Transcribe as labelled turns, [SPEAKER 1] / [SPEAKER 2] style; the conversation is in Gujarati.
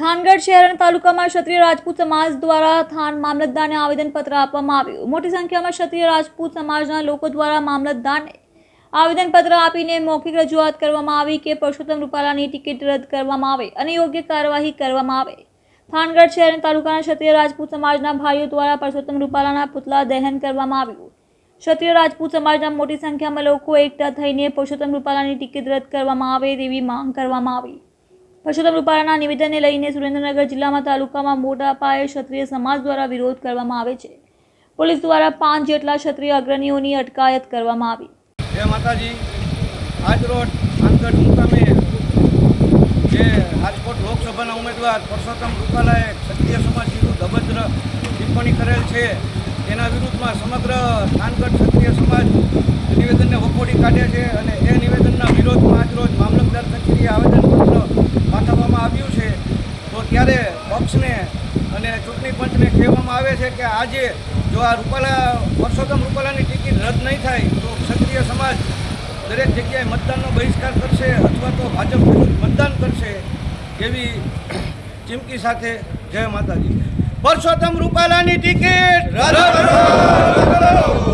[SPEAKER 1] થાનગઢ શહેર અને તાલુકામાં ક્ષત્રિય રાજપૂત સમાજ દ્વારા થાન મામલતદારને આવેદનપત્ર આપવામાં આવ્યું. મોટી સંખ્યામાં ક્ષત્રિય રાજપૂત સમાજના લોકો દ્વારા મામલતદારને આવેદનપત્ર આપીને મૌખિક રજૂઆત કરવામાં આવી કે પરસોત્તમ રૂપાલાની ટિકિટ રદ કરવામાં આવે અને યોગ્ય કાર્યવાહી કરવામાં આવે. થાનગઢ શહેર અને તાલુકાના ક્ષત્રિય રાજપૂત સમાજના ભાઈઓ દ્વારા પરસોત્તમ રૂપાલાના પુતલા દહન કરવામાં આવ્યું. ક્ષત્રિય રાજપૂત સમાજના મોટી સંખ્યામાં લોકો એકઠા થઈને પરસોત્તમ રૂપાલાની ટિકિટ રદ કરવામાં આવે તેવી માંગ કરવામાં આવી. પરસોત્તમ રૂપાલાના નિવેદનને લઈને સુરેન્દ્રનગર જિલ્લામાં તાલુકામાં મોટા પાયે ક્ષત્રિય સમાજ દ્વારા વિરોધ કરવામાં આવે છે. પોલીસ દ્વારા પાંચ જેટલા ક્ષત્રિય અગ્રણીઓની અટકાયત કરવામાં આવી.
[SPEAKER 2] જય માતાજી. આજરોજ આંતર મુકામે જે રાજકોટ લોકસભાના ઉમેદવાર પરસોત્તમ રૂપાલાએ ક્ષત્રિય સમાજ વિરુદ્ધ અભદ્ર ટિપ્પણી કરેલ છે. તેના વિરુદ્ધમાં સમગ્ર થાનગઢ ક્ષત્રિય સમાજ નિવેદનને વખોડી કાઢે છે અને એ નિવેદનના વિરોધમાં આજરોજ મામલતદાર કચેરીએ આવેદનપત્ર પાઠવવામાં આવ્યું છે, તો ત્યારે પક્ષને અને ચૂંટણી પંચને કહેવામાં આવે છે કે આજે જો આ રૂપાલા, પરસોત્તમ રૂપાલાની ટિકિટ રદ નહીં થાય, તો ક્ષત્રિય સમાજ દરેક જગ્યાએ મતદાનનો બહિષ્કાર કરશે અથવા તો ભાજપ મતદાન કરશે એવી ચીમકી સાથે જય માતાજી. પરસોત્તમ રૂપાલાની ટિકિટ રદ ટિકિટ